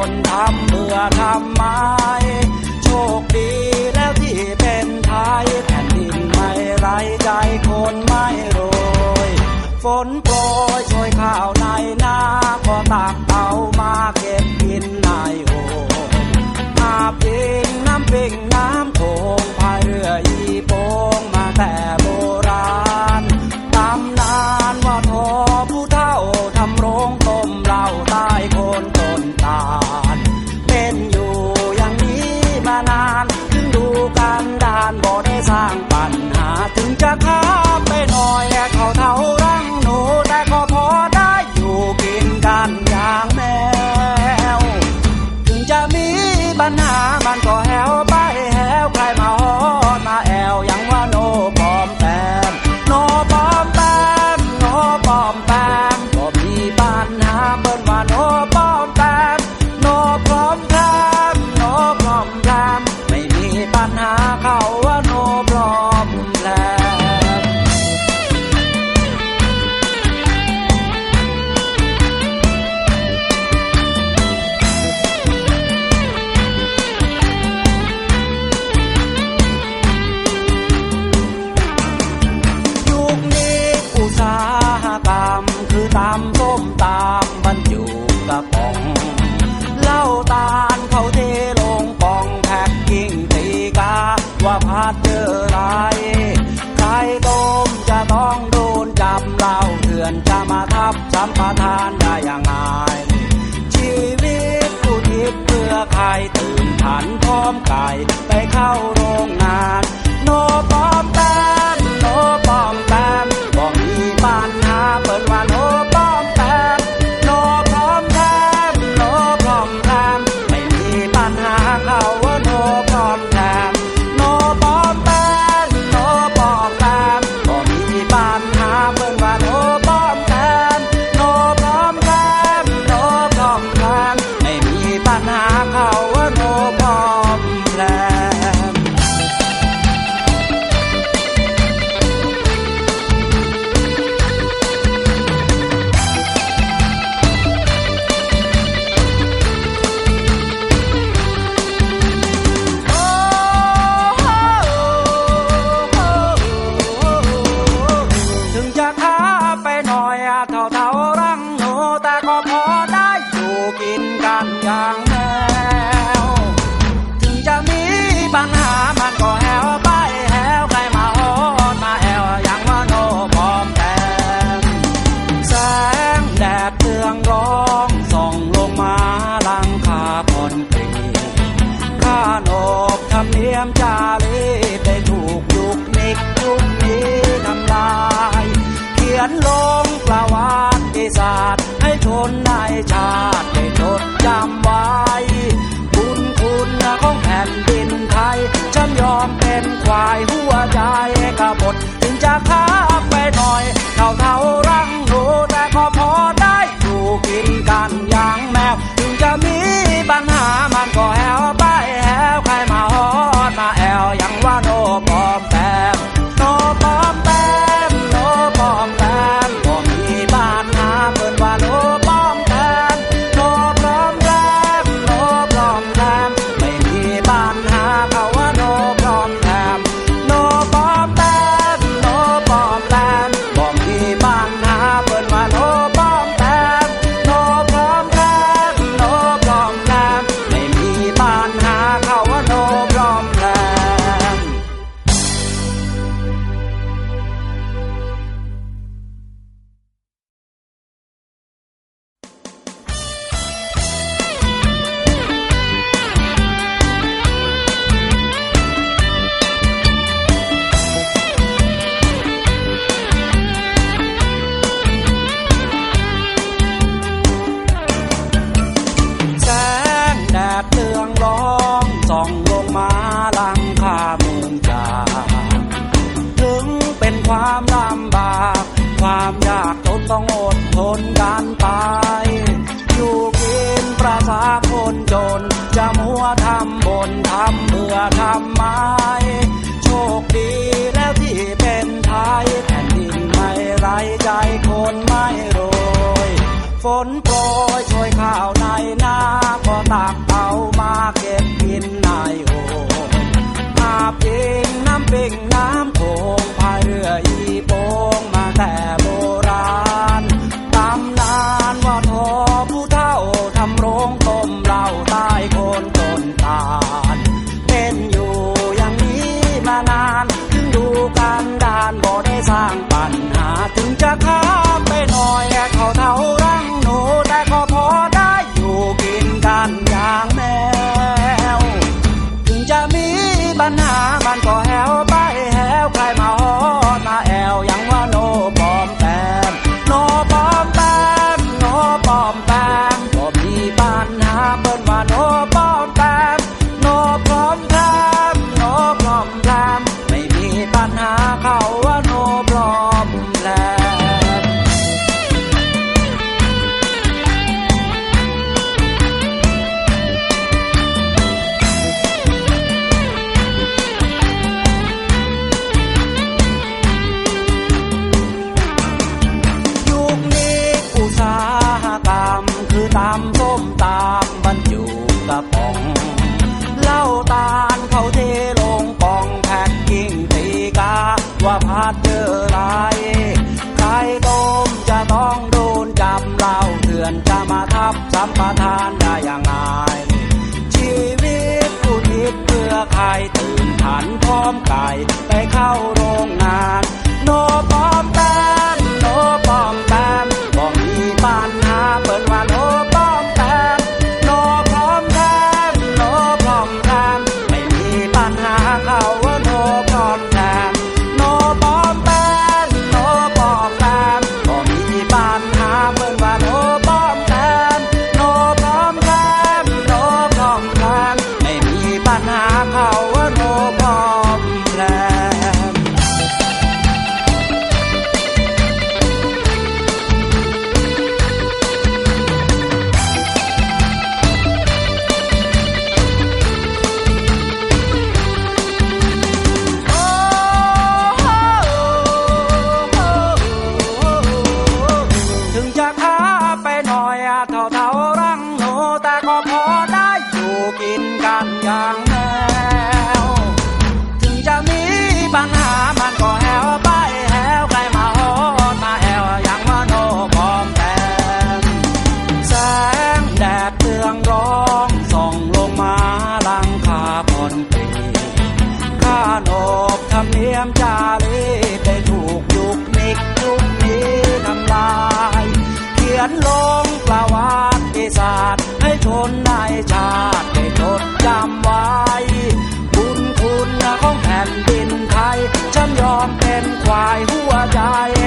คนทำเมื่อทำไมโชคดีแล้วที่เป็นไทยแผ่นดินไม่ไร้ใจคนไม่รวยฝนโปรยช่วยข้าวในนาก็ตักเอามาเก็บกินนายโอ่งอาบกินน้ำปิ่งน้ำโข สัมปทานได้อย่างไรชีวิตผู้ทิพเพื่อใครตื่นฐานพร้อมไก่ไปเข้าโรงงานโนบ ลอนลงประวัติศาสตร์ ให้ชนในชาติได้จดจำไว้คุณคุณของแผ่นดินไทยจำยอมเป็นควายหัวใจกบฏถึงจะข้าไปหน่อย เท่าเท่ารังรูแต่ก็พอได้อยู่กินกันอย่างแมว ถึงจะมีปัญหามา ต้องอดทนกันไป อยู่กินประสาคนจนจะมัวทำบนทำเมื่อทำไมโชคดีแล้วที่เป็นไทยแผ่นดินไม่ไรใจคนไม่โรยฝนโปรยช่วยข้าวในนาก็ตักเอามาเก็บกินในโอ่งอาบเองน้ำปิ่งน้ำโขงพายเรืออีโปงมาแต่านตำนานว่าทอผู้เท่าทำโรงต้มเหล้าใต้โคนต้นตาลเป็นอยู่อย่างนี้มานานถึงดูกันดานบ่ได้สร้างปัญหาถึงจะข้ามไปหน่อยแค่เขาเท่ารังหนูแต่ก็พอได้อยู่กินกันอย่างแมว ถึงจะมีปัญหาบ้าน อนจะมาทับสัมปทานได้ยังไงชีวิตผู้ทิศเพื่อใครตื่นฐานพร้อมไก่ไปเข้าโรงงาน la 在乎啊，在。